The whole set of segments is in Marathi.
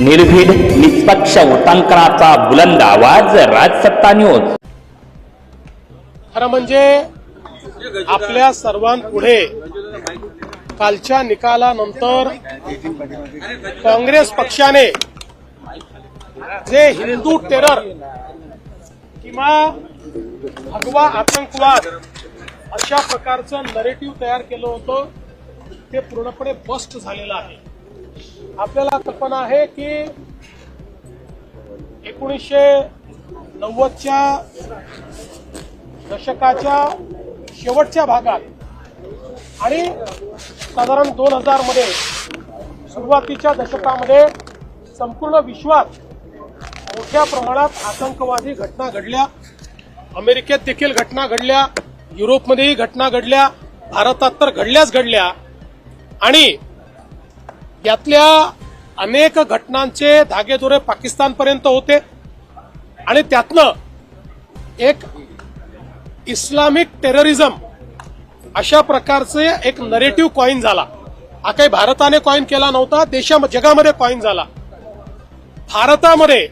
निर्भीड निष्पक्ष उटांकनाचा बुलंद आवाज राजसत्ता न्यूज खरं म्हणजे आपल्या सर्वांपुढे कालच्या निकालानंतर काँग्रेस पक्षाने जे हिंदू टेरर किंवा भगवा आतंकवाद अशा प्रकारचं नरेटिव्ह तयार केलं होतं ते पूर्णपणे बस्ट झालेलं आहे. आपल्याला कल्पना आहे की एकोणीसशे नव्वदच्या दशकाच्या शेवटच्या भागात आणि साधारण दोन हजारमध्ये सुरुवातीच्या दशकामध्ये संपूर्ण विश्वात मोठ्या प्रमाणात आतंकवादी घटना घडल्या. अमेरिकेत देखील घटना घडल्या. युरोपमध्येही घटना घडल्या. भारतात तर घडल्याच घडल्या. आणि यातल्या अनेक घटनांचे धागेदोरे पाकिस्तानपर्यंत होते. आणि त्यातनं एक इस्लामिक टेररिझम अशा प्रकारचे एक नरेटिव्ह कॉईन झाला. हा काही भारताने कॉईन केला नव्हता देशा जगामध्ये कॉईन झाला. भारतामध्ये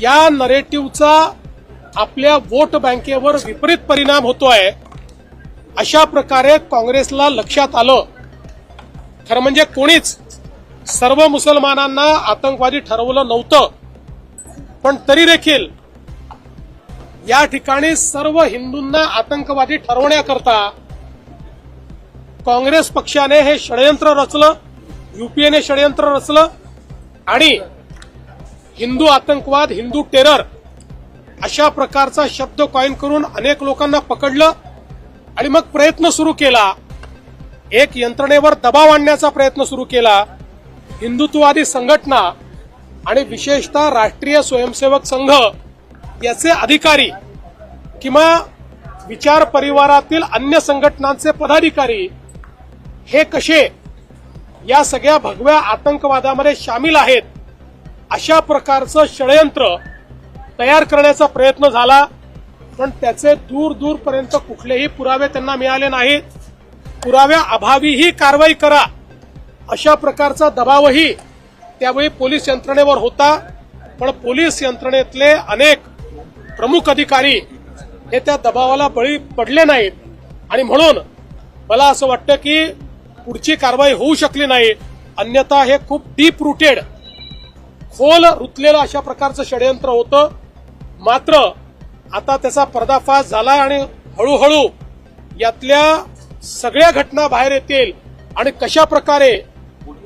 या नरेटिव्हचा आपल्या वोट बँकेवर विपरीत परिणाम होतोय. अशा प्रकारे काँग्रेसला लक्षात आलं. खरं म्हणजे कोणीच सर्व मुसलमानांना आतंकवादी ठरवलं नव्हतं. पण तरी देखील या ठिकाणी सर्व हिंदूंना आतंकवादी ठरवण्याकरता काँग्रेस पक्षाने हे षडयंत्र रचलं युपीएने षडयंत्र रचलं आणि हिंदू आतंकवाद हिंदू टेरर अशा प्रकारचा शब्द कॉईन करून अनेक लोकांना पकडलं आणि मग प्रयत्न सुरू केला. एक यंत्रणेवर दबाव आणण्याचा प्रयत्न सुरू केला. हिंदुत्ववादी संघटना आणि विशेषतः राष्ट्रीय स्वयंसेवक संघ याचे अधिकारी किंवा विचार परिवारातील अन्य संघटनांचे पदाधिकारी हे कसे या सगळ्या भगव्या आतंकवादामध्ये सामील आहेत अशा प्रकारचं षडयंत्र तयार करण्याचा प्रयत्न झाला. पण त्याचे दूर दूरपर्यंत कुठलेही पुरावे त्यांना मिळाले नाहीत. पुराव्या अभावी ही कारवाई करा. अशा प्रकारचा दबावही त्यावेळी पोलीस यंत्रणेवर होता. पण पोलीस यंत्रणेतले अनेक प्रमुख अधिकारी हे त्या दबावाला बळी पडले नाहीत. आणि म्हणून मला असं वाटतं की पुढची कारवाई होऊ शकली नाही. अन्यथा हे खूप डीप रुटेड खोल रुतलेलं अशा प्रकारचं षडयंत्र होतं. मात्र आता त्याचा पर्दाफाश झाला आणि हळूहळू यातल्या सगळ्या घटना बाहेर येतील आणि कशा प्रकारे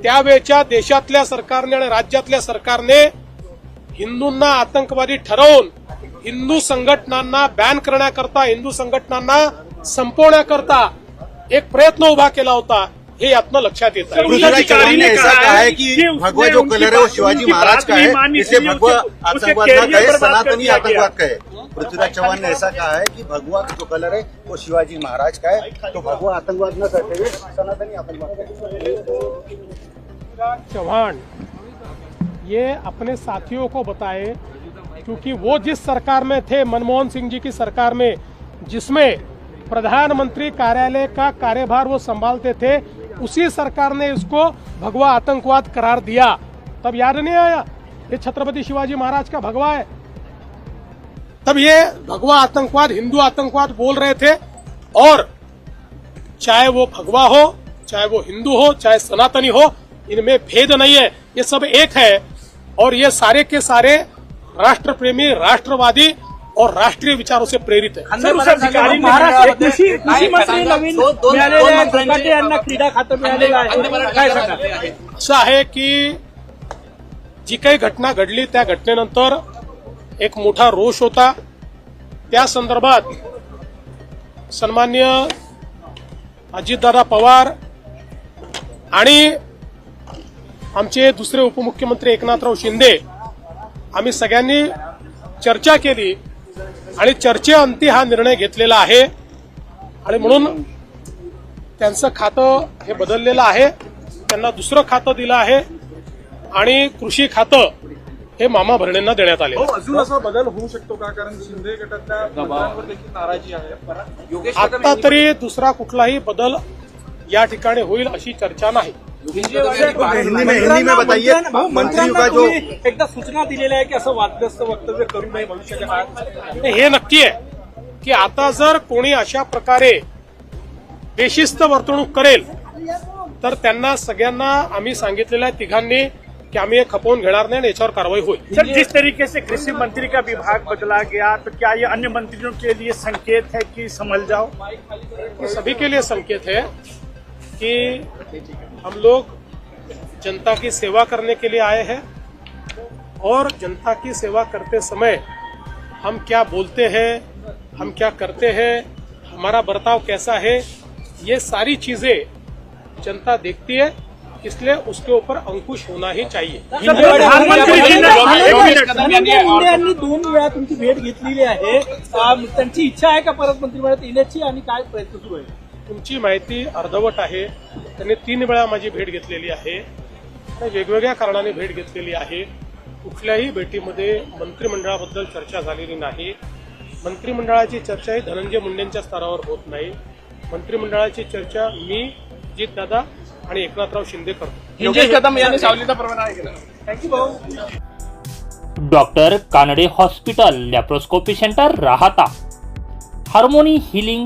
त्यावेळच्या देशातल्या सरकारने आणि राज्यातल्या सरकारने हिंदूंना आतंकवादी ठरवून हिंदू संघटनांना बॅन करण्याकरता हिंदू संघटनांना संपवण्याकरता एक प्रयत्न उभा केला होता. हे यातनं लक्षात येत आहे. ने ऐसा कहा है कि भगवा जो कलर है वो शिवाजी महाराज का है इसे भगवा आतंकवाद न कहे सनातनी आतंकवाद कहे पृथ्वीराज चौहान ने ऐसा कहा है कि भगवा जो कलर है वो शिवाजी महाराज का है तो भगवा आतंकवाद न करते हुए सनातनी आतंकवाद चौहान ये अपने साथियों को बताए क्योंकि वो जिस सरकार में थे मनमोहन सिंह जी की सरकार में जिसमें प्रधानमंत्री कार्यालय का कार्यभार वो संभालते थे उसी सरकार ने इसको भगवा आतंकवाद करार दिया। तब याद नहीं आया? ये छत्रपति शिवाजी महाराज का भगवा है। तब ये भगवा आतंकवाद, हिंदू आतंकवाद बोल रहे थे और चाहे वो भगवा हो, चाहे वो हिंदू हो, चाहे सनातनी हो, इनमें भेद नहीं है। ये सब एक है और ये सारे के सारे राष्ट्र प्रेमी राष्ट्रवादी और राष्ट्रीय विचारों से प्रेरित है। असं आहे की जी काही घटना घडली त्या घटनेनंतर एक मोठा रोष होता। त्या संदर्भात सन्मान्य अजितदादा पवार आणि आमचे दुसरे उपमुख्यमंत्री एकनाथराव शिंदे आम्ही सगळ्यांनी चर्चा केली आणि चर्चेअंती हा निर्णय घेतलेला आहे. आणि म्हणून त्यांचं खातं हे बदललेलं आहे. त्यांना दुसरं खातं दिलं आहे. आणि कृषी खातं हे मामा भरणेंना देण्यात आले हो अजून असा बदल होऊ शकतो का? कारण शिंदे गटातल्या आता तरी दुसरा कुठलाही बदल या ठिकाणी होईल अशी चर्चा नाही. हिंदी में हिंदी में बताइए। मंत्र्यांना का जो एकदा सूचना दिलेल्या आहे की असं वादग्रस्त वक्तव्य करू नये भविष्याच्या काळात? हे नक्की आहे की आता जर कोणी अशा प्रकारे बेशिस्त वर्तणूक करेल तर त्यांना सगळ्यांना आम्ही सांगितलेलं आहे तिघांनी की आम्ही हे खपवून घेणार नाही आणि याच्यावर कारवाई होईल. सर जिस तरीके से कृषी मंत्री का विभाग बदला गया तो क्या ये अन्य मंत्रियों के लिए संकेत है कि संभल जाओ? ये सभी के लिए संकेत है कि हम लोग जनता की सेवा करने के लिए आए हैं और जनता की सेवा करते समय हम क्या बोलते हैं हम क्या करते हैं हमारा बर्ताव कैसा है ये सारी चीज़ें जनता देखती है इसलिए उसके ऊपर अंकुश होना ही चाहिए प्रधानमंत्री दोन वेळा तुमची भेट घेतलेली आहे अं, त्यांची इच्छा आहे का परत मंत्रिमंडळात येण्याची आणि काय प्रयत्न सुरू आहे तुमची माहिती अर्धवट आहे. त्यांनी तीन वेळा माझी भेट घेतलेली आहे. आणि वेगवेगळ्या कारणाने भेट घेतलेली आहे. कुठल्याही भेटीमध्ये मंत्रिमंडळाबद्दल चर्चा झालेली नाही. मंत्रिमंडळाची चर्चा ही धनंजय मुंडेंच्या स्तरावर होत नाही. मंत्रिमंडळाची चर्चा मी जित दादा आणि एकनाथराव शिंदे करतो. योगेश कदम यांनी सावलीचा परवाना आहे केला थँक्यू भाऊ. Doctor Kanade hospital laparoscopy centre Rahata. Harmony healing